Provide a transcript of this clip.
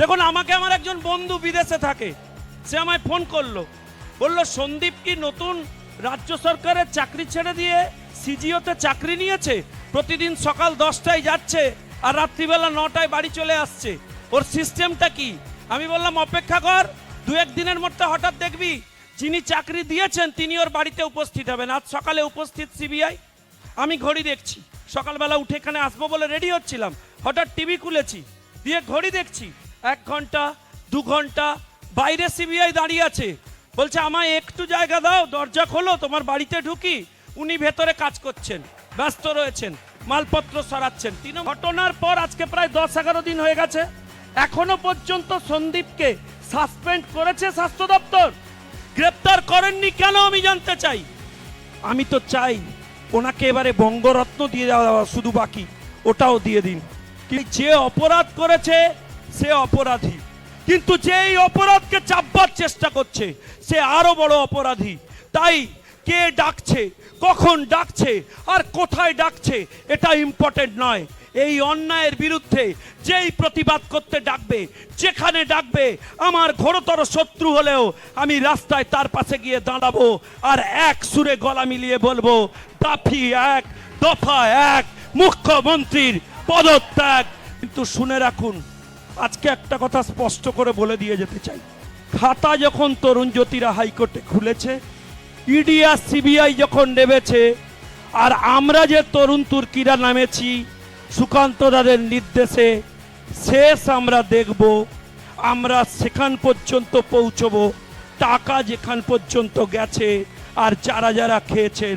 দেখুন, আমাকে আমার একজন বন্ধু বিদেশে থাকে। সে আমায় ফোন করল। বলল, সন্দীপ কি নতুন রাজ্য সরকারের চাকরি ছেড়ে দিয়ে সিজিওতে চাকরি নিয়েছে? প্রতিদিন সকাল দশটায় যাচ্ছে আর রাত্রিবেলা নটায় বাড়ি চলে আসছে। ওর সিস্টেমটা কি? আমি বললাম, অপেক্ষা কর, দু দিনের মধ্যে হঠাৎ দেখবি যিনি চাকরি দিয়েছেন, তিনি ওর বাড়িতে উপস্থিত হবেন। আজ সকালে উপস্থিত সিবিআই। আমি ঘড়ি দেখছি। সকালবেলা উঠে এখানে আসব বলে রেডি হচ্ছিলাম। হঠাৎ টিভি খুলেছি, দিয়ে ঘড়ি দেখছি। এক ঘণ্টা, দু ঘণ্টা, বাইরে সিবিআই দাঁড়িয়ে আছে। বলছে, আমায় একটু জায়গা দাও, দরজা খোলো, তোমার বাড়িতে ঢুকি। উনি ভেতরে কাজ করছেন, ব্যস্ত রয়েছেন, মালপত্র সরাচ্ছেন। তিন ঘটনার পর আজকে প্রায় দশ এগারো দিন হয়ে গেছে। এখনও পর্যন্ত সন্দীপকে সাসপেন্ড করেছে স্বাস্থ্য দপ্তর। গ্রেপ্তার করেননি কেন আমি জানতে চাই। আমি তো চাই, ওনাকে এবারে বঙ্গরত্ন দিয়ে দেওয়া শুধু বাকি, ওটাও দিয়ে দিন। যে অপরাধ করেছে সে অপরাধী। কিন্তু যে এই অপরাধকে চাপবার চেষ্টা করছে, সে আরও বড় অপরাধী। তাই কে ডাকছে, কখন ডাকছে, আর কোথায় ডাকছে, এটা ইম্পর্টেন্ট নয়। এই অন্যায়ের বিরুদ্ধে যেই প্রতিবাদ করতে ডাকবে, যেখানে ডাকবে, আমার ঘোরতর শত্রু হলেও আমি রাস্তায় তার পাশে গিয়ে দাঁড়াবো আর এক সুরে গলা মিলিয়ে বলব, দাফি এক, দফা এক, মুখ্যমন্ত্রীর পদত্যাগ। কিন্তু শুনে রাখুন আজকে একটা কথা স্পষ্ট করে বলে দিয়ে যেতে চাই। খাতা যখন তরুণ জ্যোতিরা হাইকোর্টে খুলেছে, ইডি আর সিবিআই যখন নেমেছে, আর আমরা যে তরুণ তুর্কিরা নামেছি, সুকান্ত দাদের নির্দেশে শেষ আমরা দেখব, আমরা সেখান পর্যন্ত পৌঁছবো, টাকা যেখান পর্যন্ত গেছে, আর যারা যারা খেয়েছেন